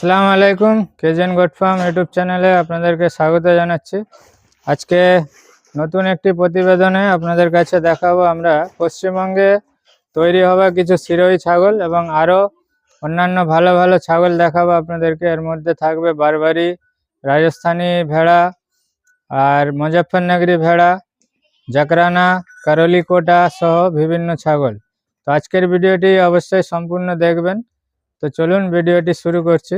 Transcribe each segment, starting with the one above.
আসসালামু আলাইকুম, কেজেন goat farm YouTube চ্যানেলে আপনাদেরকে স্বাগত জানাচ্ছি। আজকে নতুন একটি প্রতিবেদনে আপনাদের কাছে দেখাবো আমরা, পশ্চিমবঙ্গে তৈরি হওয়া কিছু সিরোই ছাগল এবং আরও অন্যান্য ভালো ভালো ছাগল দেখাবো আপনাদেরকে। এর মধ্যে থাকবে বারবারি, রাজস্থানি ভেড়া আর মুজফ্ফরনগরি ভেড়া, জাকরানা, কারলিকোটা সহ বিভিন্ন ছাগল। তো আজকের ভিডিওটি অবশ্যই সম্পূর্ণ দেখবেন। তো চলুন ভিডিওটি শুরু করছি।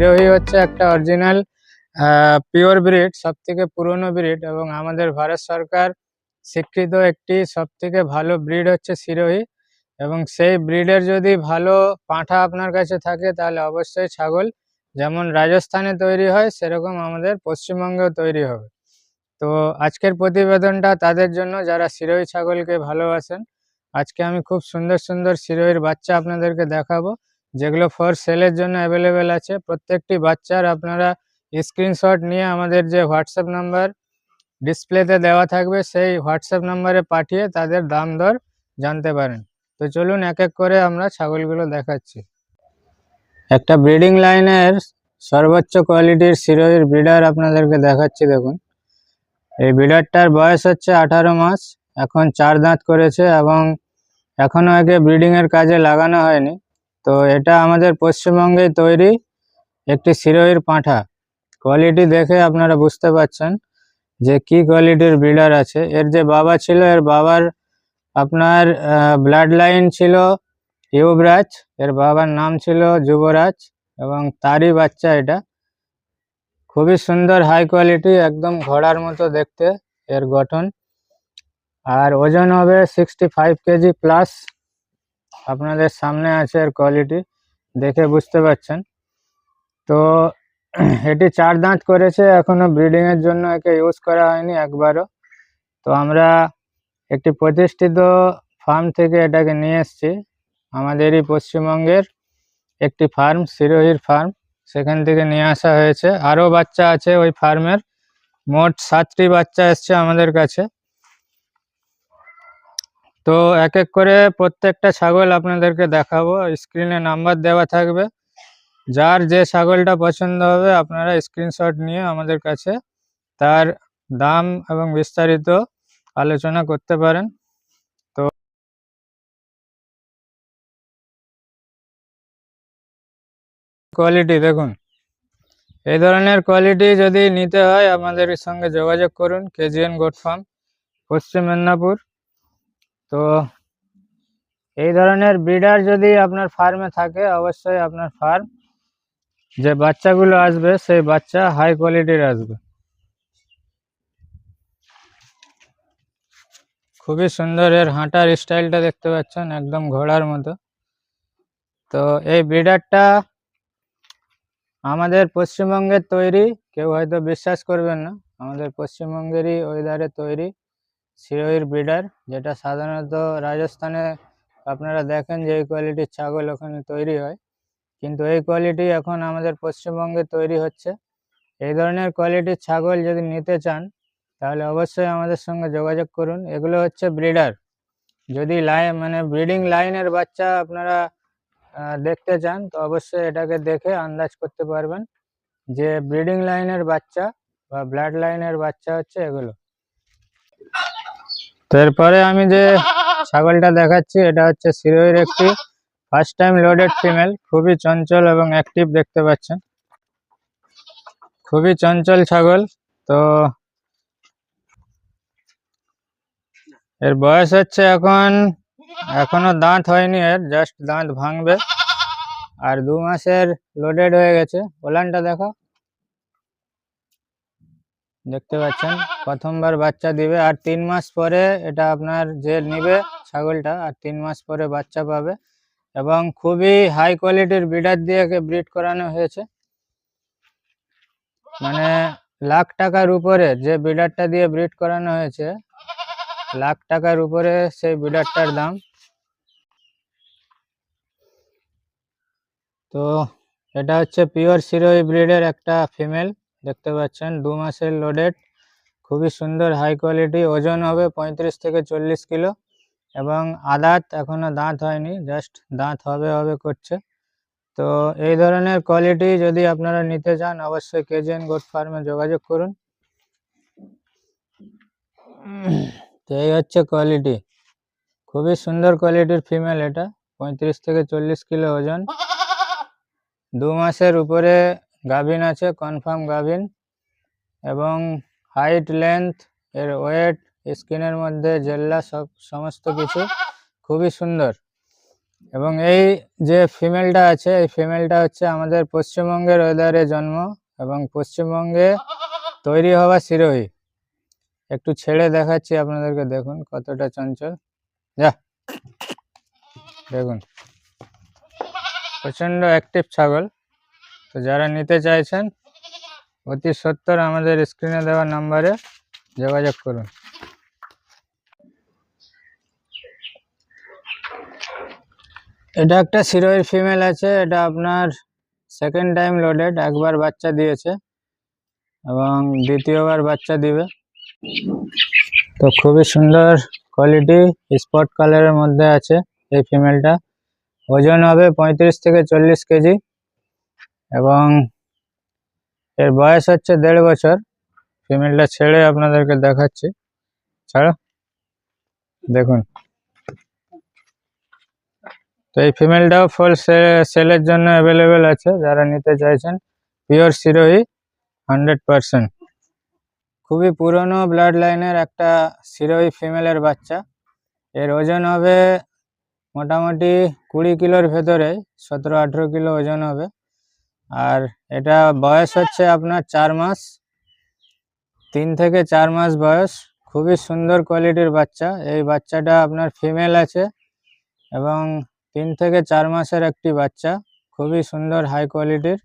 সিরোহি হচ্ছে একটা অরিজিনাল পিওর ব্রিড সব থেকে পুরনো ব্রিড এবং আমাদের ভারত সরকার স্বীকৃত একটি সব থেকে ভালো ব্রিড হচ্ছে সিরোহি এবং সেই ব্রিডের যদি ভালো পাঁঠা আপনার কাছে থাকে তাহলে অবশ্যই ছাগল যেমন রাজস্থানে তৈরি হয়, সেরকম আমাদের পশ্চিমবঙ্গেও তৈরি হবে। তো আজকের প্রতিবেদনটা তাদের জন্য, যারা সিরোহি ছাগলকে ভালোবাসেন, আজকে আমি খুব সুন্দর সুন্দর সিরোহির বাচ্চা আপনাদেরকে দেখাবো। যেগুলো ফর সেলের জন্য অ্যাভেলেবেল আছে। প্রত্যেকটি বাচ্চার আপনারা স্ক্রিনশট নিয়ে আমাদের যে হোয়াটসঅ্যাপ নাম্বার ডিসপ্লেতে দেওয়া থাকবে, সেই হোয়াটসঅ্যাপ নাম্বারে পাঠিয়ে তাদের দাম দর জানতে পারেন। তো চলুন এক এক করে আমরা ছাগলগুলো দেখাচ্ছি। একটা ব্রিডিং লাইনের সর্বোচ্চ কোয়ালিটির সিরোহির ব্রিডার আপনাদেরকে দেখাচ্ছি, দেখুন। এই ব্রিডারটার বয়স হচ্ছে আঠারো মাস, এখন চার দাঁত করেছে এবং এখনও একে ব্রিডিংয়ের কাজে লাগানো হয়নি। তো এটা আমাদের পশ্চিমবঙ্গে তৈরি একটি সিরোহির পাঁঠা। কোয়ালিটি দেখে আপনারা বুঝতে পারছেন যে কি কোয়ালিটির ব্রিডার আছে। এর যে বাবা ছিল, এর বাবার আপনার ব্লাড লাইন ছিল ইউবরাজ, এর বাবার নাম ছিল যুবরাজ এবং তারই বাচ্চা এটা। খুবই সুন্দর হাই কোয়ালিটি একদম ঘোড়ার মতো দেখতে এর গঠন। আর ওজন হবে সিক্সটি ফাইভ কেজি প্লাস আপনাদের সামনে আছে এর কোয়ালিটি দেখে বুঝতে পারছেন। তো এটি চার দাঁত করেছে, এখনও ব্রিডিং এর জন্য একে ইউজ করা হয়নি একবারও। তো আমরা একটি প্রতিষ্ঠিত ফার্ম থেকে এটাকে নিয়ে এসেছি। আমাদেরই পশ্চিমবঙ্গের একটি ফার্ম সিরোহির ফার্ম সেখান থেকে নিয়ে আসা হয়েছে। আরও বাচ্চা আছে ওই ফার্মের মোট সাতটি বাচ্চা এসছে আমাদের কাছে। তো এক এক করে প্রত্যেকটা ছাগল আপনাদেরকে দেখাবো। স্ক্রিনে নাম্বার দেওয়া থাকবে। যার যে ছাগলটা পছন্দ হবে, আপনারা স্ক্রিনশট নিয়ে আমাদের কাছে তার দাম এবং বিস্তারিত আলোচনা করতে পারেন। তো কোয়ালিটি দেখুন। এই ধরনের কোয়ালিটি যদি নিতে হয়, আমাদের সঙ্গে যোগাযোগ করুন। কেজিএন গোট ফার্ম পশ্চিম মেদিনীপুর। তো এই ধরনের ব্রিডার যদি আপনার ফার্মে থাকে, অবশ্যই আপনার ফার্ম যে বাচ্চাগুলো আসবে, সেই বাচ্চা হাই কোয়ালিটির আসবে। খুবই সুন্দর এর হাঁটার স্টাইলটা দেখতে পাচ্ছেন, একদম ঘোড়ার মতো। তো এই ব্রিডারটা আমাদের পশ্চিমবঙ্গের তৈরি, কেউ হয়তো বিশ্বাস করবেন না, আমাদের পশ্চিমবঙ্গেরই ওয়েদারে তৈরি। সিরোহির ব্রিডার, যেটা সাধারণত রাজস্থানে আপনারা দেখেন যে এই কোয়ালিটির ছাগল ওখানে তৈরি হয়। কিন্তু এই কোয়ালিটি এখন আমাদের পশ্চিমবঙ্গে তৈরি হচ্ছে। এই ধরনের কোয়ালিটির ছাগল যদি নিতে চান, তাহলে অবশ্যই আমাদের সঙ্গে যোগাযোগ করুন। এগুলো হচ্ছে ব্রিডার। যদি লাইন মানে ব্রিডিং লাইনের বাচ্চা আপনারা দেখতে চান, তো অবশ্যই এটাকে দেখে আন্দাজ করতে পারবেন যে ব্রিডিং লাইনের বাচ্চা বা ব্লাড লাইনের বাচ্চা হচ্ছে এগুলো। তো এরপরে আমি যে ছাগলটা দেখাচ্ছি, এটা হচ্ছে সিরোহির একটি ফার্স্ট টাইম লোডেড ফিমেল খুবই চঞ্চল এবং অ্যাক্টিভ দেখতে পাচ্ছেন। খুবই চঞ্চল ছাগল, তো এর বয়স হচ্ছে এখন, এখনও দাঁত হয়নি এর জাস্ট দাঁত ভাঙবে। আর দু মাসের লোডেড হয়ে গেছে। ওলানটা দেখো দেখতে পাচ্ছেন? প্রথমবার বাচ্চা দিবে আর তিন মাস পরে এটা আপনার যে নিবে ছাগলটা, আর তিন মাস পরে বাচ্চা পাবে। এবং খুবই হাই কোয়ালিটির ব্রিডার দিয়ে ব্রিড করানো হয়েছে। মানে লাখ টাকার উপরে যে ব্রিডারটা দিয়ে ব্রিড করানো হয়েছে, লাখ টাকার উপরে সেই ব্রিডারটার দাম। তো এটা হচ্ছে পিওর সিরোই ব্রিডের একটা ফিমেল দেখতে পাচ্ছেন, দু মাসের লোডেড খুবই সুন্দর হাই কোয়ালিটি ওজন হবে পঁয়ত্রিশ থেকে চল্লিশ কিলো এবং আদাত এখনও দাঁত হয়নি জাস্ট দাঁত হবে হবে করছে। তো এই ধরনের কোয়ালিটি যদি আপনারা নিতে চান, অবশ্যই কেজিএন গোট ফার্মে যোগাযোগ করুন। তো এই হচ্ছে কোয়ালিটি খুবই সুন্দর কোয়ালিটির ফিমেল এটা, পঁয়ত্রিশ থেকে চল্লিশ কিলো ওজন। দু মাসের উপরে গাভিন আছে কনফার্ম গাভিন। এবং হাইট লেন্থ এর ওয়েট স্কিনের মধ্যে জেল্লা, সব, সমস্ত কিছু খুবই সুন্দর। এবং এই যে ফিমেলটা আছে, এই ফিমেলটা হচ্ছে আমাদের পশ্চিমবঙ্গের ওয়েদারে জন্ম এবং পশ্চিমবঙ্গে তৈরি হওয়া শিরোহী। একটু ছেড়ে দেখাচ্ছি আপনাদেরকে, দেখুন কতটা চঞ্চল। যা, দেখুন। প্রচণ্ড অ্যাক্টিভ ছাগল। তো যারা নিতে চাইছেন, অতি সত্তর আমাদের স্ক্রিনে দেওয়া নাম্বারে যোগাযোগ করুন। এটা একটা সিরোয়ের ফিমেল আছে, এটা আপনার সেকেন্ড টাইম লোডেড একবার বাচ্চা দিয়েছে এবং দ্বিতীয়বার বাচ্চা দিবে। তো খুবই সুন্দর কোয়ালিটি স্পট কালারের মধ্যে আছে এই ফিমেলটা ওজন হবে পঁয়ত্রিশ থেকে চল্লিশ কেজি। এবং এর বয়স হচ্ছে দেড় বছর। ফিমেলটা ছেড়ে আপনাদেরকে দেখাচ্ছি। ছাড়া। দেখুন। তো এই ফিমেলটাও ফুল সেলের জন্য অ্যাভেলেবেল আছে। যারা নিতে চাইছেন পিওর সিরোহি হান্ড্রেড পারসেন্ট খুবই পুরনো ব্লাড লাইনের একটা সিরোহি ফিমেলের বাচ্চা। এর ওজন হবে মোটামুটি কুড়ি কিলোর ভেতরে, সতেরো আঠেরো কিলো ওজন হবে। আর এটা বয়স হচ্ছে আপনার চার মাস। তিন থেকে চার মাস বয়স। খুবই সুন্দর কোয়ালিটির বাচ্চা। এই বাচ্চাটা আপনার ফিমেল আছে এবং তিন থেকে চার মাসের একটি বাচ্চা। খুবই সুন্দর হাই কোয়ালিটির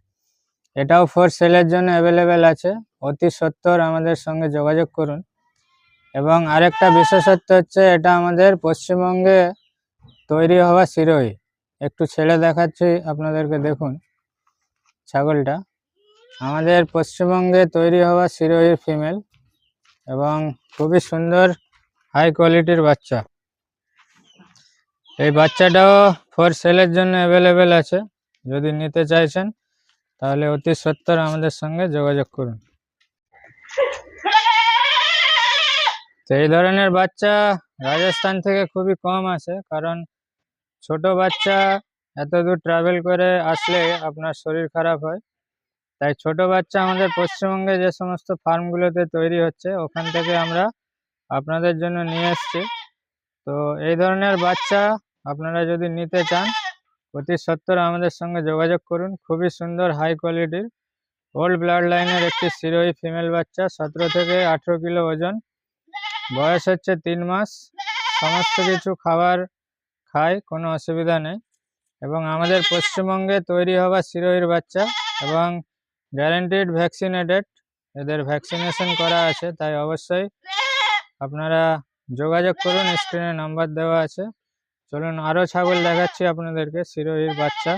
এটাও ফর সেলের জন্য অ্যাভেলেবেল আছে। অতি সত্তর আমাদের সঙ্গে যোগাযোগ করুন। এবং আরেকটা বিশেষত্ব হচ্ছে, এটা আমাদের পশ্চিমবঙ্গে তৈরি হওয়া শিরোই। একটু ছেড়ে দেখাচ্ছি, আপনাদেরকে দেখুন। ছাগলটা। আমাদের পশ্চিমবঙ্গে তৈরি হওয়া শিরোহির ফিমেল এবং খুবই সুন্দর হাই কোয়ালিটির বাচ্চা। এই বাচ্চাটাও ফর সেলের জন্য অ্যাভেলেবেল আছে। যদি নিতে চাইছেন, তাহলে অতি সত্তর আমাদের সঙ্গে যোগাযোগ করুন। তো এই ধরনের বাচ্চা রাজস্থান থেকে খুবই কম আছে কারণ ছোট বাচ্চা এত দূর ট্রাভেল করে আসলে আপনার শরীর খারাপ হয়। তাই ছোট বাচ্চা আমাদের পশ্চিমবঙ্গে যে সমস্ত ফার্মগুলোতে তৈরি হচ্ছে, ওখান থেকে আমরা আপনাদের জন্য নিয়ে এসেছি। তো এই ধরনের বাচ্চা আপনারা যদি নিতে চান, অতি সত্তর আমাদের সঙ্গে যোগাযোগ করুন। খুবই সুন্দর হাই কোয়ালিটির ওল্ড ব্লাড লাইনের একটি সিরোই ফিমেল বাচ্চা, সতেরো থেকে আঠেরো কিলো ওজন। বয়স হচ্ছে তিন মাস। সমস্ত কিছু খাবার খায়, কোনো অসুবিধা নেই। এবং আমাদের পশ্চিমবঙ্গে তৈরি হওয়া সিরোহির বাচ্চা এবং গ্যারেন্টিড ভ্যাকসিনেটেড এদের ভ্যাকসিনেশন করা আছে, তাই অবশ্যই আপনারা যোগাযোগ করুন স্ক্রিনে নাম্বার দেওয়া আছে। চলুন আরও ছাগল দেখাচ্ছি আপনাদেরকে সিরোহির বাচ্চা।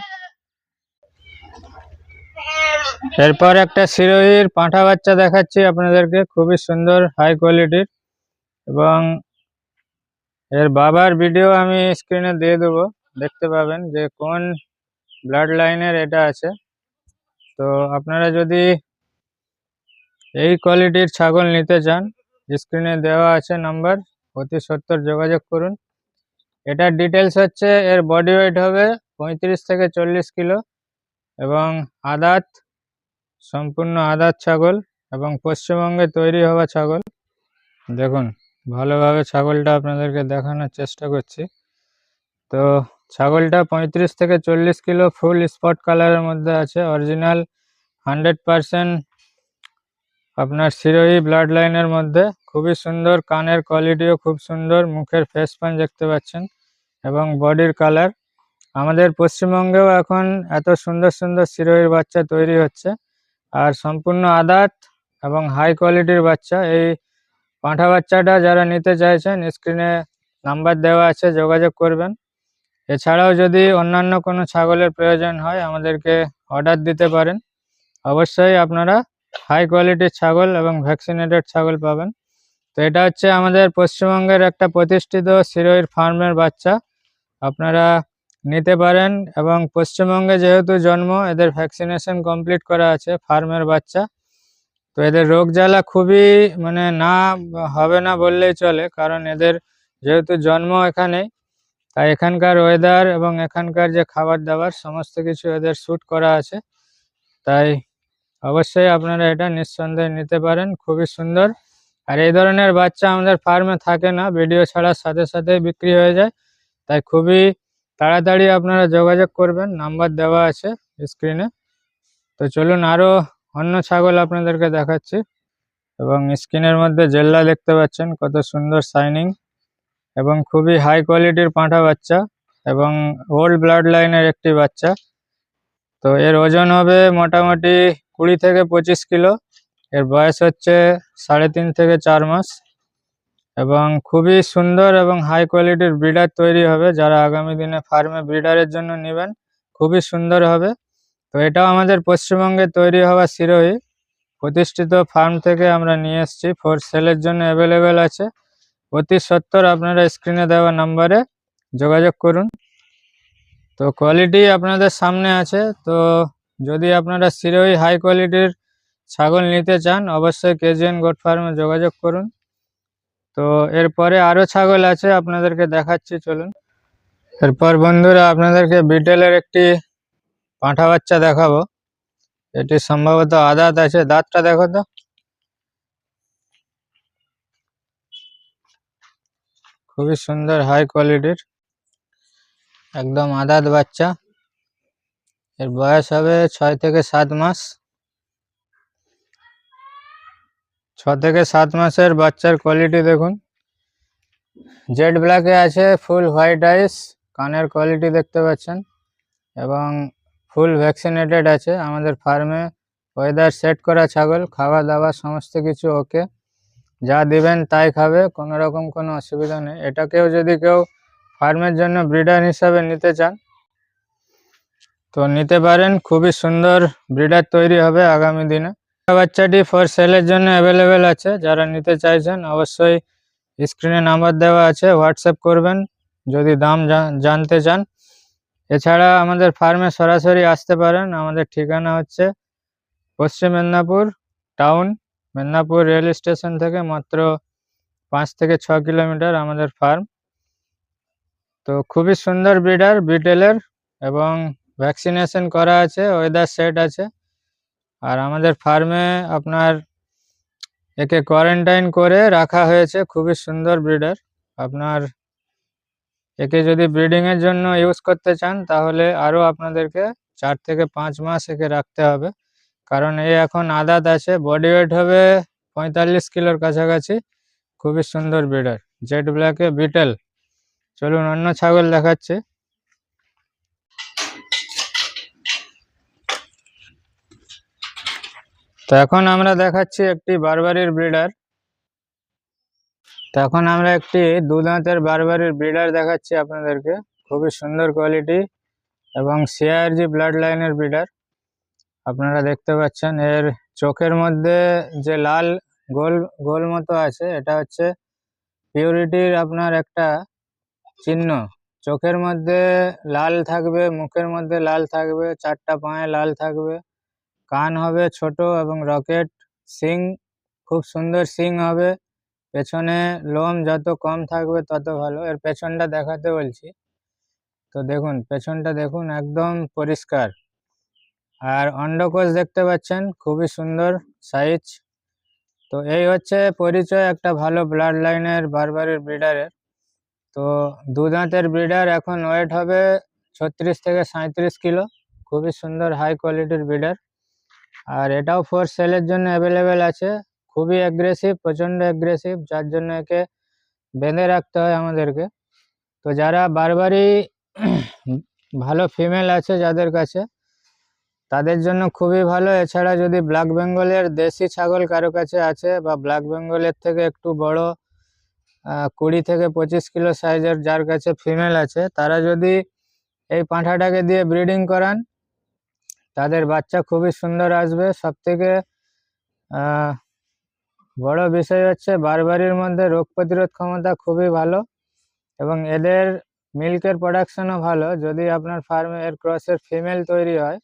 এরপর একটা সিরোহির পাঁঠা বাচ্চা দেখাচ্ছি আপনাদেরকে, খুবই সুন্দর হাই কোয়ালিটির এবং এর বাবার ভিডিও আমি স্ক্রিনে দিয়ে দেবো। দেখতে পাবেন যে কোন ব্লাড লাইনের এটা আছে। তো আপনারা যদি এই কোয়ালিটির ছাগল নিতে চান স্ক্রিনে দেওয়া আছে নাম্বার অতি সত্তর যোগাযোগ করুন। এটার ডিটেলস হচ্ছে, এর বডি ওয়েট হবে পঁয়ত্রিশ থেকে চল্লিশ কিলো এবং আদাত, সম্পূর্ণ আদাত ছাগল এবং পশ্চিমবঙ্গে তৈরি হওয়া ছাগল। দেখুন, ভালোভাবে ছাগলটা আপনাদেরকে দেখানোর চেষ্টা করছি। তো ছাগলটা পঁয়ত্রিশ থেকে চল্লিশ কিলো ফুল স্পট কালারের মধ্যে আছে, অরিজিনাল হান্ড্রেড পারসেন্ট আপনার সিরোহি ব্লাড লাইনের মধ্যে। খুবই সুন্দর, কানের কোয়ালিটিও খুব সুন্দর, মুখের ফেস পান দেখতে পাচ্ছেন এবং বডির কালার আমাদের পশ্চিমবঙ্গেও এখন এত সুন্দর সুন্দর সিরোহির বাচ্চা তৈরি হচ্ছে। আর সম্পূর্ণ আদাত এবং হাই কোয়ালিটির বাচ্চা। এই পাঁঠা বাচ্চাটা যারা নিতে চাইছেন স্ক্রিনে নাম্বার দেওয়া আছে, যোগাযোগ করবেন। এছাড়াও যদি অন্যান্য কোনো ছাগলের প্রয়োজন হয়, আমাদেরকে অর্ডার দিতে পারেন। অবশ্যই আপনারা হাই কোয়ালিটির ছাগল এবং ভ্যাকসিনেটেড ছাগল পাবেন। তো এটা হচ্ছে আমাদের পশ্চিমবঙ্গের একটা প্রতিষ্ঠিত সিরোইর ফার্মের বাচ্চা। আপনারা নিতে পারেন এবং পশ্চিমবঙ্গে যেহেতু জন্ম, এদের ভ্যাকসিনেশন কমপ্লিট করা আছে ফার্মের বাচ্চা। তো এদের রোগ জ্বালা খুবই মানে না হবে না বললেই চলে, কারণ এদের যেহেতু জন্ম এখানেই তাই এখানকার ওয়েদার এবং এখানকার যে খাবার দাবার সমস্ত কিছু এদের শ্যুট করা আছে। তাই অবশ্যই আপনারা এটা নিঃসন্দেহে নিতে পারেন, খুবই সুন্দর। আর এই ধরনের বাচ্চা আমাদের ফার্মে থাকে না ভিডিও ছাড়ার সাথে সাথে বিক্রি হয়ে যায়। তাই খুবই তাড়াতাড়ি আপনারা যোগাযোগ করবেন নাম্বার দেওয়া আছে স্ক্রিনে তো চলুন আরও অন্য ছাগল আপনাদেরকে দেখাচ্ছি। এবং স্ক্রিনের মধ্যে জেল্লা দেখতে পাচ্ছেন, কত সুন্দর শাইনিং এবং খুবই হাই কোয়ালিটির পাঁঠা বাচ্চা এবং ওল্ড ব্লাড লাইনের একটি বাচ্চা। তো এর ওজন হবে মোটামুটি কুড়ি থেকে পঁচিশ কিলো। এর বয়স হচ্ছে সাড়ে তিন থেকে চার মাস। এবং খুবই সুন্দর এবং হাই কোয়ালিটির ব্রিডার তৈরি হবে। যারা আগামী দিনে ফার্মে ব্রিডারের জন্য নেবেন, খুবই সুন্দর হবে। তো এটাও আমাদের পশ্চিমবঙ্গে তৈরি হওয়া সিরোহি প্রতিষ্ঠিত ফার্ম থেকে আমরা নিয়ে এসেছি। ফর সেলের জন্য অ্যাভেলেবেল আছে। অতি সত্তর আপনারা স্ক্রিনে দেওয়া নাম্বারে যোগাযোগ করুন। তো কোয়ালিটি আপনাদের সামনে আছে। তো যদি আপনারা সিরোহি হাই কোয়ালিটির ছাগল নিতে চান, অবশ্যই কেজিএন গোট ফার্মে যোগাযোগ করুন। তো এরপরে আরও ছাগল আছে, আপনাদেরকে দেখাচ্ছি, চলুন। এরপর বন্ধুরা, আপনাদেরকে বিটেলের একটি পাঁঠা বাচ্চা দেখাবো। এটি সম্ভবত আদাত আছে। দাঁতটা দেখো তো। খুবই সুন্দর হাই কোয়ালিটির একদম আদাত বাচ্চা। এর বয়স হবে ছয় থেকে সাত মাস। ছ থেকে সাত মাসের বাচ্চার কোয়ালিটি দেখুন। জেড ব্ল্যাকে আছে ফুল হোয়াইট আইস কানের কোয়ালিটি দেখতে পাচ্ছেন। এবং ফুল ভ্যাকসিনেটেড আছে। আমাদের ফার্মে ওয়েদার সেট করা ছাগল, খাওয়া দাওয়া সমস্ত কিছু ওকে যা দিবেন তাই খাবে, কোনো রকম কোনো অসুবিধা নেই। এটাকেও যদি কেউ ফার্মের জন্য ব্রিডার হিসাবে নিতে চান, তো নিতে পারেন। খুবই সুন্দর ব্রিডার তৈরি হবে আগামী দিনে। বাচ্চাটি ফর সেলের জন্য অ্যাভেলেবেল আছে, যারা নিতে চাইছেন অবশ্যই স্ক্রিনে নাম্বার দেওয়া আছে হোয়াটসঅ্যাপ করবেন যদি দাম জানতে চান। এছাড়া আমাদের ফার্মে সরাসরি আসতে পারেন। আমাদের ঠিকানা হচ্ছে পশ্চিম Medinipur town Medinipur rail station থেকে মাত্র পাঁচ থেকে ছ কিলোমিটার আমাদের ফার্ম। তো খুবই সুন্দর ব্রিডার বিটেলের এবং ভ্যাকসিনেশন করা আছে, ওয়েদার সেট আছে। আর আমাদের ফার্মে আপনার একে কোয়ারেন্টাইন করে রাখা হয়েছে, খুবই সুন্দর ব্রিডার। আপনার একে যদি ব্রিডিংয়ের জন্য ইউজ করতে চান, তাহলে আরও আপনাদেরকে চার থেকে পাঁচ মাস একে রাখতে হবে। কারণ এ এখন আদাত আছে বডি ওয়েট হবে পঁয়তাল্লিশ কিলোর কাছাকাছি। খুবই সুন্দর ব্রিডার জেড ব্ল্যাকে বিটেল চলুন অন্য ছাগল দেখাচ্ছে। তো এখন আমরা দেখাচ্ছি একটি বারবারির ব্রিডার তো এখন আমরা একটি দু দাঁতের বারবারির ব্রিডার দেখাচ্ছি আপনাদেরকে। খুবই সুন্দর কোয়ালিটি এবং সিআরজি ব্লাড লাইনের ব্রিডার আপনারা দেখতে পাচ্ছেন, এর চোখের মধ্যে যে লাল গোল গোল মতো আছে, এটা হচ্ছে পিউরিটির আপনার একটা চিহ্ন। চোখের মধ্যে লাল থাকবে, মুখের মধ্যে লাল থাকবে, চারটা পায়ে লাল থাকবে। কান হবে ছোট এবং রকেট, সিং, খুব সুন্দর সিং হবে। পেছনে লোম যত কম থাকবে তত ভালো। এর পেছনটা দেখাতে বলছি। তো দেখুন, পেছনটা দেখুন, একদম পরিষ্কার। আর অন্ডকোষ দেখতে পাচ্ছেন, খুবই সুন্দর সাইজ তো এই হচ্ছে পরিচয় একটা ভালো ব্লাড লাইনের বারবারের ব্রিডারের তো দু দাঁতের ব্রিডার এখন ওয়েট হবে ছত্রিশ থেকে সাঁত্রিশ কিলো। খুবই সুন্দর হাই কোয়ালিটির ব্রিডার আর এটাও ফোর সেলের জন্য অ্যাভেলেবেল আছে। খুবই অ্যাগ্রেসিভ প্রচণ্ড অ্যাগ্রেসিভ যার জন্য একে বেঁধে রাখতে হয় আমাদেরকে। তো যারা বারবারই ভালো ফিমেল আছে যাদের কাছে তাদের জন্য খুবই ভালো। এছাড়া যদি ব্ল্যাক বেঙ্গলের দেশি ছাগল কারও কাছে আছে বা ব্ল্যাক বেঙ্গলের থেকে একটু বড় কুড়ি থেকে পঁচিশ কিলো সাইজের যার কাছে ফিমেল আছে, তারা যদি এই পাঁঠাটাকে দিয়ে ব্রিডিং করান, তাদের বাচ্চা খুবই সুন্দর আসবে। সব থেকে বড় বিষয় হচ্ছে বারবারির মধ্যে রোগ প্রতিরোধ ক্ষমতা খুবই ভালো এবং এদের মিল্কের প্রোডাকশনও ভালো। যদি আপনার ফার্মে এর ক্রসের ফিমেল তৈরি হয়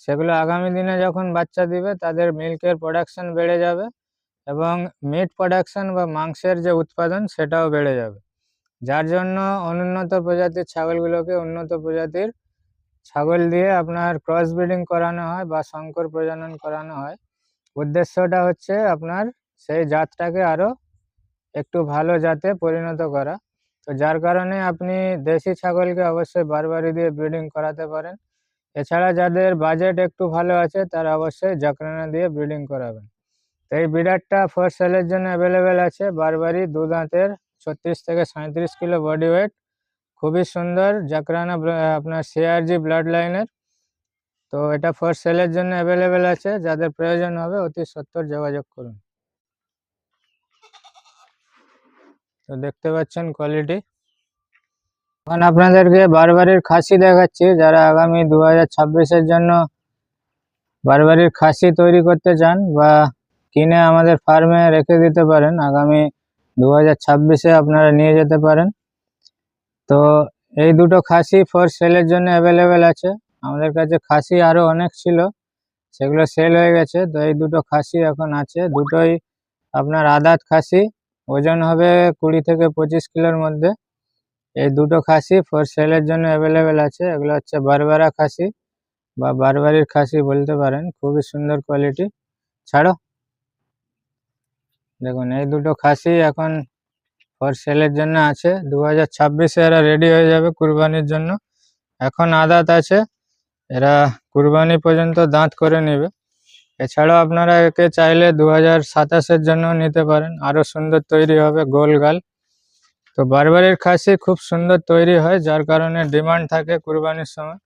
সেগুলো আগামী দিনে যখন বাচ্চা দিবে, তাদের মিল্কের প্রোডাকশন বেড়ে যাবে এবং মিট প্রোডাকশন বা মাংসের যে উৎপাদন, সেটাও বেড়ে যাবে। যার জন্য অনুন্নত প্রজাতির ছাগলগুলোকে উন্নত প্রজাতির ছাগল দিয়ে আপনার ক্রস ব্রিডিং করানো হয় বা শঙ্কর প্রজনন করানো হয়। উদ্দেশ্যটা হচ্ছে আপনার সেই জাতটাকে আরও একটু ভালো জাতে পরিণত করা। তো যার কারণে আপনি দেশি ছাগলকে অবশ্যই বারবারি দিয়ে ব্রিডিং করাতে পারেন। এছাড়া যাদের বাজেট একটু ভালো আছে, তারা অবশ্যই জাকরানা দিয়ে ব্রিডিং করাবেন। তো এই ব্রিডারটা ফোর সেলের জন্য অ্যাভেলেবেল আছে বারবারই দু দাঁতের ছত্রিশ থেকে সাঁত্রিশ কিলো বডি ওয়েট খুবই সুন্দর জাকরানা আপনার সিআরজি ব্লাড লাইনের তো এটা ফর সেলের জন্য অ্যাভেলেবেল আছে, যাদের প্রয়োজন হবে অতি সত্তর যোগাযোগ করুন। তো দেখতে পাচ্ছেন কোয়ালিটি এখন আপনাদেরকে বারবারির খাসি দেখাচ্ছি, যারা আগামী দু হাজার জন্য বারবারির খাসি তৈরি করতে চান বা কিনে আমাদের ফার্মে রেখে দিতে পারেন, আগামী দু হাজার আপনারা নিয়ে যেতে পারেন। তো এই দুটো খাসি ফর সেলের জন্য অ্যাভেলেবেল আছে। আমাদের কাছে খাসি আরও অনেক ছিল, সেগুলো সেল হয়ে গেছে। তো এই দুটো খাসি এখন আছে। দুটোই আপনার আদাত খাসি, ওজন হবে কুড়ি থেকে পঁচিশ কিলোর মধ্যে। এই দুটো খাসি ফর সেলের জন্য অ্যাভেলেবেল আছে। এগুলো হচ্ছে বারবারা খাসি বা বারবারির খাসি বলতে পারেন। খুবই সুন্দর কোয়ালিটি ছাড়ো। দেখুন, এই দুটো খাসি এখন ফর সেলের জন্য আছে। দু হাজার ছাব্বিশে এরা রেডি হয়ে যাবে কুরবানির জন্য। এখন আদাত আছে। এরা কুরবানি পর্যন্ত দাঁত করে নেবে। এছাড়াও আপনারা একে চাইলে দু হাজার সাতাশের জন্য নিতে পারেন। আরও সুন্দর তৈরি হবে গোল গাল। তো বারবারের খাসি খুব সুন্দর তৈরি হয়, যার কারণে ডিমান্ড থাকে কুরবানির সময়।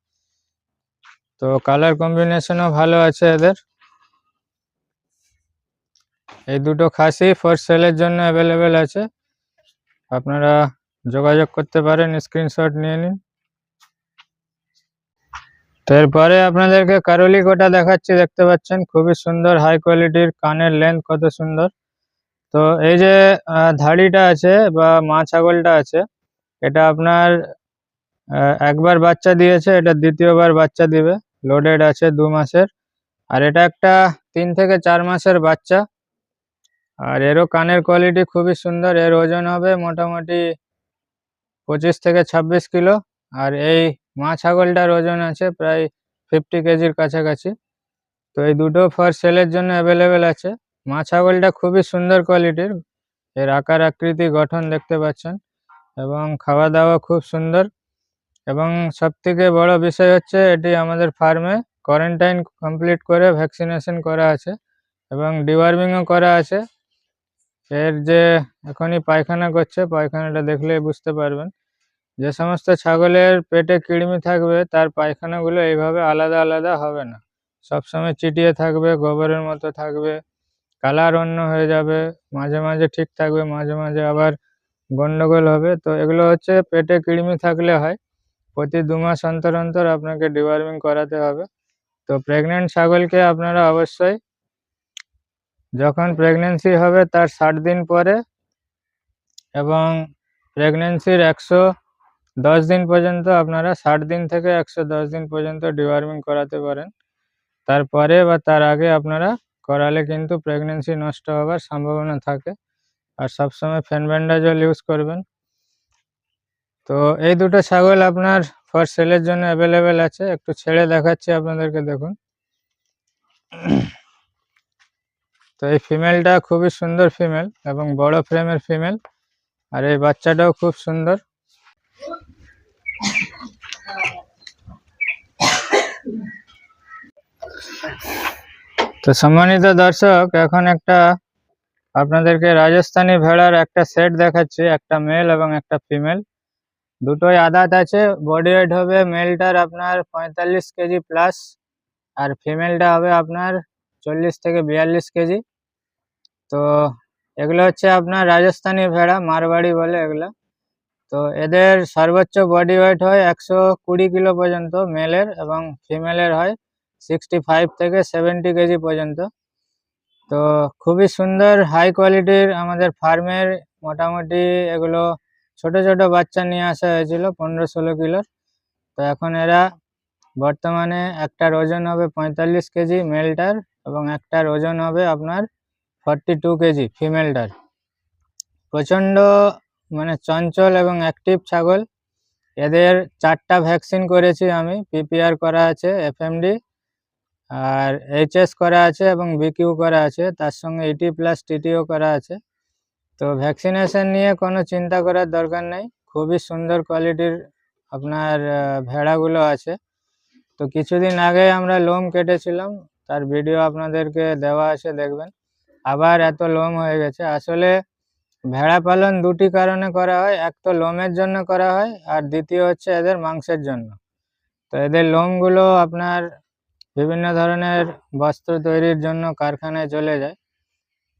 তো কালার কম্বিনেশনও ভালো আছে এদের। এই দুটো খাসি ফর সেলের জন্য অ্যাভেলেবেল আছে। আপনারা যোগাযোগ করতে পারেন, স্ক্রিনশট নিয়ে নিন। তো এরপরে আপনাদেরকে কারলি কোটা দেখাচ্ছি, দেখতে পাচ্ছেন? খুবই সুন্দর হাই কোয়ালিটির কানের লেন্থ কত সুন্দর। তো এই যে ধাড়িটা আছে বা মা ছাগলটা আছে, এটা আপনার একবার বাচ্চা দিয়েছে, এটা দ্বিতীয়বার বাচ্চা দিবে লোডেড আছে দু মাসের, আর এটা একটা তিন থেকে চার মাসের বাচ্চা, আর এরও কানের কোয়ালিটি খুবই সুন্দর, এর ওজন হবে মোটামুটি পঁচিশ থেকে ছাব্বিশ কিলো, আর এই মা ছাগলটার ওজন আছে প্রায় ফিফটি কেজির কাছাকাছি, তো এই দুটো ফর সেলের জন্য অ্যাভেলেবেল আছে। মা ছাগলটা খুবই সুন্দর কোয়ালিটির। এর আকার, আকৃতি, গঠন দেখতে পাচ্ছেন এবং খাওয়া দাওয়া খুব সুন্দর। এবং সব থেকে বড় বিষয় হচ্ছে এটি আমাদের ফার্মে কোয়ারেন্টাইন কমপ্লিট করে ভ্যাকসিনেশন করা আছে এবং ডিওয়ার্মিংও করা আছে। এর যে এখনই পায়খানা করছে, পায়খানাটা দেখলে বুঝতে পারবেন। যে সমস্ত ছাগলের পেটে কিড়মি থাকবে, তার পায়খানাগুলো এইভাবে আলাদা আলাদা হবে না। সবসময় চিটিয়ে থাকবে, গোবরের মতো থাকবে। কালার অন্য হয়ে যাবে, মাঝে মাঝে ঠিক থাকবে, মাঝে মাঝে আবার গন্ডগোল হবে। তো এগুলো হচ্ছে পেটে কৃমি থাকলে হয়, প্রতি দু মাস অন্তর অন্তর আপনাকে ডিওয়ার্মিং করাতে হবে। তো প্রেগনেন্ট ছাগলকে আপনারা অবশ্যই, যখন প্রেগনেন্সি হবে তার ষাট দিন পরে এবং প্রেগনেন্সির একশো দশ দিন পর্যন্ত আপনারা ষাট দিন থেকে একশো দশ দিন পর্যন্ত ডিওয়ার্মিং করাতে পারেন। তারপরে বা তার আগে আপনারা করালে কিন্তু প্রেগনেন্সি নষ্ট হওয়ার সম্ভাবনা থাকে। আর সবসময় ফ্যানব্যান্ডাজল ইউজ করবেন। তো এই দুটো ছাগল আপনার ফর সেলের জন্য অ্যাভেলেবেল আছে। একটু ছেড়ে দেখাচ্ছি আপনাদেরকে, দেখুন। তো এই ফিমেলটা খুবই সুন্দর ফিমেল এবং বড় ফ্রেমের ফিমেল আর এই বাচ্চাটাও খুব সুন্দর। তো সম্মানিত দর্শক, এখন একটা আপনাদেরকে রাজস্থানী ভেড়ার একটা সেট দেখাচ্ছি, একটা মেল এবং একটা ফিমেল দুটোই আদাত আছে বডি ওয়েট হবে মেলটার আপনার পঁয়তাল্লিশ কেজি প্লাস আর ফিমেলটা হবে আপনার চল্লিশ থেকে বিয়াল্লিশ কেজি। তো এগুলো হচ্ছে আপনার রাজস্থানী ভেড়া, মারবাড়ি বলে এগুলো। তো এদের সর্বোচ্চ বডি ওয়েট হয় একশো কুড়ি কিলো পর্যন্ত মেলের এবং ফিমেলের হয়। সিক্সটি ফাইভ থেকে সেভেন্টি কেজি পর্যন্ত। তো খুবই সুন্দর হাই কোয়ালিটির আমাদের ফার্মের মোটামুটি এগুলো ছোট ছোট বাচ্চা নিয়ে আসা হয়েছিল, পনেরো ষোলো কিলোর। তো এখন এরা বর্তমানে একটার ওজন হবে পঁয়তাল্লিশ কেজি মেলটার এবং একটার ওজন হবে আপনার ফর্টি টু কেজি ফিমেলটার প্রচণ্ড মানে চঞ্চল এবং অ্যাক্টিভ ছাগল। এদের চারটা ভ্যাকসিন করেছি আমি পিপিআর করা আছে এফএমডি আর এইচএস করা আছে এবং বিকিউ করা আছে, তার সঙ্গে ইটি প্লাস টিটিও করা আছে। তো ভ্যাকসিনেশন নিয়ে কোনো চিন্তা করার দরকার নেই, খুবই সুন্দর কোয়ালিটির আপনার ভেড়াগুলো আছে। তো কিছুদিন আগে আমরা লোম কেটেছিলাম, তার ভিডিও আপনাদেরকে দেওয়া আছে, দেখবেন। আবার এত লোম হয়ে গেছে। আসলে ভেড়া পালন দুটি কারণে করা হয়, এক তো লোমের জন্য করা হয়, আর দ্বিতীয় হচ্ছে এদের মাংসের জন্য। তো এদের লোমগুলো আপনার বিভিন্ন ধরনের বস্ত্র তৈরির জন্য কারখানায় চলে যায়।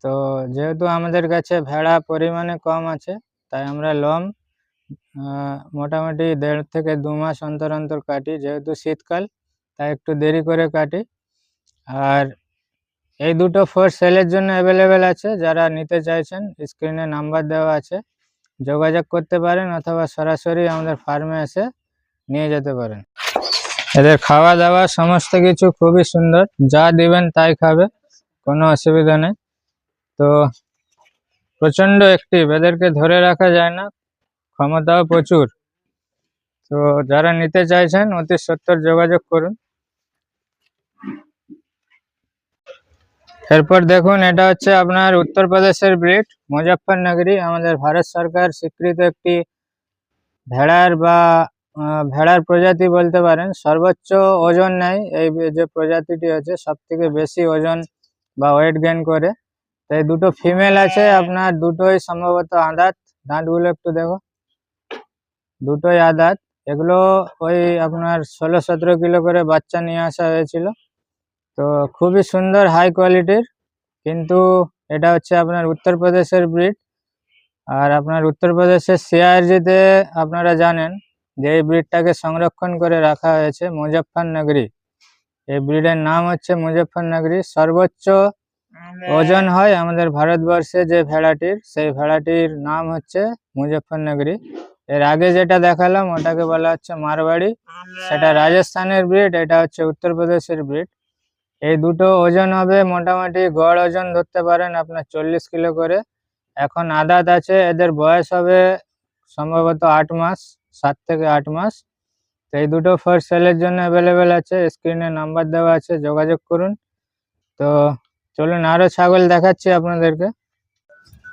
তো যেহেতু আমাদের কাছে ভেড়া পরিমাণে কম আছে, তাই আমরা লোম মোটামুটি দেড় থেকে দু মাস অন্তর অন্তর কাটি। যেহেতু শীতকাল, তাই একটু দেরি করে কাটি। আর এই দুটো ফোর সেলের জন্য অ্যাভেলেবেল আছে, যারা নিতে চাইছেন স্ক্রিনে নাম্বার দেওয়া আছে। যোগাযোগ করতে পারেন অথবা সরাসরি আমাদের ফার্মে এসে নিয়ে যেতে পারেন। এদের খাওয়া দাওয়া সমস্ত কিছু খুবই সুন্দর। যা দিবেন তাই খাবে, কোনো অসুবিধা নেই। তো প্রচণ্ড অ্যাক্টিভ এদেরকে ধরে রাখা যায় না, ক্ষমতাও প্রচুর। তো যারা নিতে চাইছেন, অতি সত্তর যোগাযোগ করুন। এরপর দেখুন, এটা হচ্ছে আপনার উত্তরপ্রদেশের ব্রিড মুজফ্ফরনগরী। আমাদের ভারত সরকার স্বীকৃত একটি ভেড়ার বা ভেড়ার প্রজাতি বলতে পারেন, সর্বোচ্চ ওজন নেয় এই যে প্রজাতিটি আছে সব থেকে বেশি ওজন বা ওয়েট গেন করে। তো এই দুটো ফিমেল আছে, আপনার দুটোই সম্ভবত আদাত। দাঁতগুলো একটু দেখো। দুটোই আদাত। এগুলো ওই আপনার ষোলো সতেরো কিলো করে বাচ্চা নিয়ে আসা হয়েছিল। তো খুবই সুন্দর হাই কোয়ালিটির কিন্তু এটা হচ্ছে আপনার উত্তরপ্রদেশের ব্রিড আর আপনার উত্তরপ্রদেশের সিআরজিতে আপনারা জানেন যে ব্রিডটাকে সংরক্ষণ করে রাখা হয়েছে মুজফ্ফরনগরী। এই ব্রিডের নাম হচ্ছে মুজফ্ফরনগরী। সর্বোচ্চ ওজন হয় আমাদের ভারতবর্ষে যে ভেড়াটির সেই ভেড়াটির নাম হচ্ছে মুজফ্ফরনগরী। এর আগে যেটা দেখালাম ওটাকে বলা হচ্ছে মারবাড়ি সেটা রাজস্থানের ব্রিড এটা হচ্ছে উত্তরপ্রদেশের ব্রিড। এই দুটো ওজন হবে মোটামুটি গড় ওজন ধরতে পারেন আপনার চল্লিশ কিলো করে। এখন আদাত আছে এদের বয়স হবে সম্ভবত আট মাস। সাত থেকে আট মাস। তো এই দুটো ফর সেলের জন্য অ্যাভেলেবেল আছে। স্ক্রিনে নাম্বার দেওয়া আছে, যোগাযোগ করুন। তো চলুন আরও ছাগল দেখাচ্ছি আপনাদেরকে।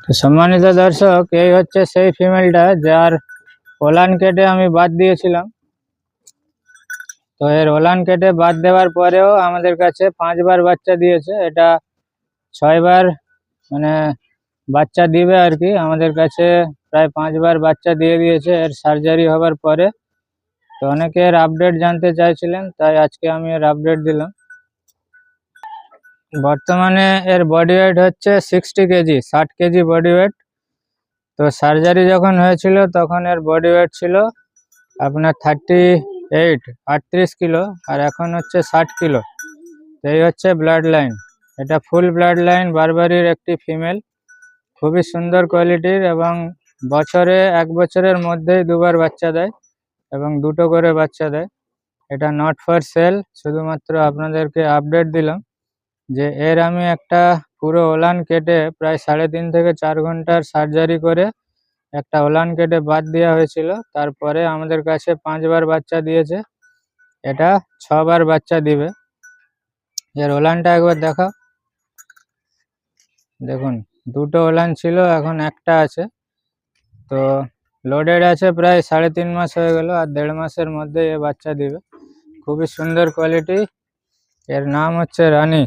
তো সম্মানিত দর্শক, এই হচ্ছে সেই ফিমেলটা যার ওলান কেটে আমি বাদ দিয়েছিলাম। তো এর ওলান কেটে বাদ দেওয়ার পরেও আমাদের কাছে পাঁচবার বাচ্চা দিয়েছে। এটা ছয়বার মানে বাচ্চা দিবে আর কি। আমাদের কাছে প্রায় পাঁচবার বাচ্চা দিয়ে দিয়েছে, এর সার্জারি হবার পরে। তো অনেকে এর আপডেট জানতে চাইছিলেন, তাই আজকে আমি এর আপডেট দিলাম। বর্তমানে এর বডি ওয়েট হচ্ছে সিক্সটি কেজি, ষাট কেজি বডি ওয়েট তো সার্জারি যখন হয়েছিল, তখন এর বডি ওয়েট ছিল আপনার থার্টি এইট আটত্রিশ কিলো, আর এখন হচ্ছে ষাট কিলো। এই হচ্ছে ব্লাড লাইন এটা ফুল ব্লাড লাইন বারবারির একটি ফিমেল খুবই সুন্দর কোয়ালিটির এবং বছরে এক বছরের মধ্যেই দুবার বাচ্চা দেয় এবং দুটো করে বাচ্চা দেয়। এটা নট ফর সেল শুধুমাত্র আপনাদেরকে আপডেট দিলাম যে এর আমি একটা পুরো ওলান কেটে প্রায় সাড়ে তিন থেকে চার ঘণ্টার সার্জারি করে একটা ওলান কেটে বাদ দেওয়া হয়েছিল। তারপরে আমাদের কাছে পাঁচবার বাচ্চা দিয়েছে। এটা ছবার বাচ্চা দিবে। এর ওলানটা একবার দেখা দেখুন, দুটো ওলান ছিল, এখন একটা আছে। তো লোডেড আছে প্রায় সাড়ে তিন মাস হয়ে গেল আর দেড় মাসের মধ্যে এ বাচ্চা দিবে। খুবই সুন্দর কোয়ালিটি এর নাম হচ্ছে রানী।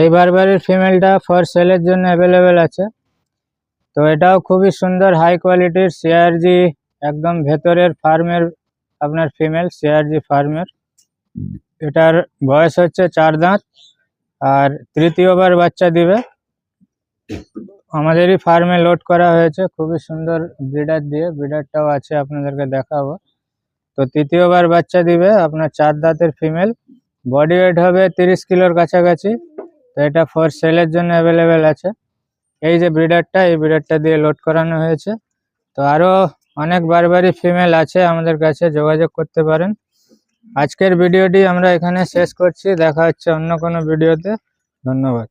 এই বারবারির ফিমেলটা ফর সেলের জন্য অ্যাভেলেবেল আছে। তো এটাও খুবই সুন্দর হাই কোয়ালিটির সিআরজি একদম ভেতরের ফার্মের আপনার ফিমেল সিআরজি ফার্মের এটার বয়স হচ্ছে চার দাঁত আর তৃতীয়বার বাচ্চা দিবে। আমাদেরই ফার্মে লোড করা হয়েছে। খুবই সুন্দর ব্রিডার দিয়ে। ব্রিডারটাও আছে, আপনাদেরকে দেখাবো। তো তৃতীয়বার বাচ্চা দিবে আপনার চার দাঁতের ফিমেল বডি ওয়েট হবে তিরিশ কিলোর কাছাকাছি। তো এটা ফর সেলের জন্য অ্যাভেলেবেল আছে। এই যে ব্রিডারটা এই ব্রিডারটা দিয়ে লোড করানো হয়েছে। তো আরও অনেক বারবারই ফিমেল আছে আমাদের কাছে, যোগাযোগ করতে পারেন। আজকের ভিডিওটি আমরা এখানে শেষ করছি। দেখা হচ্ছে অন্য কোনো ভিডিওতে ধন্যবাদ।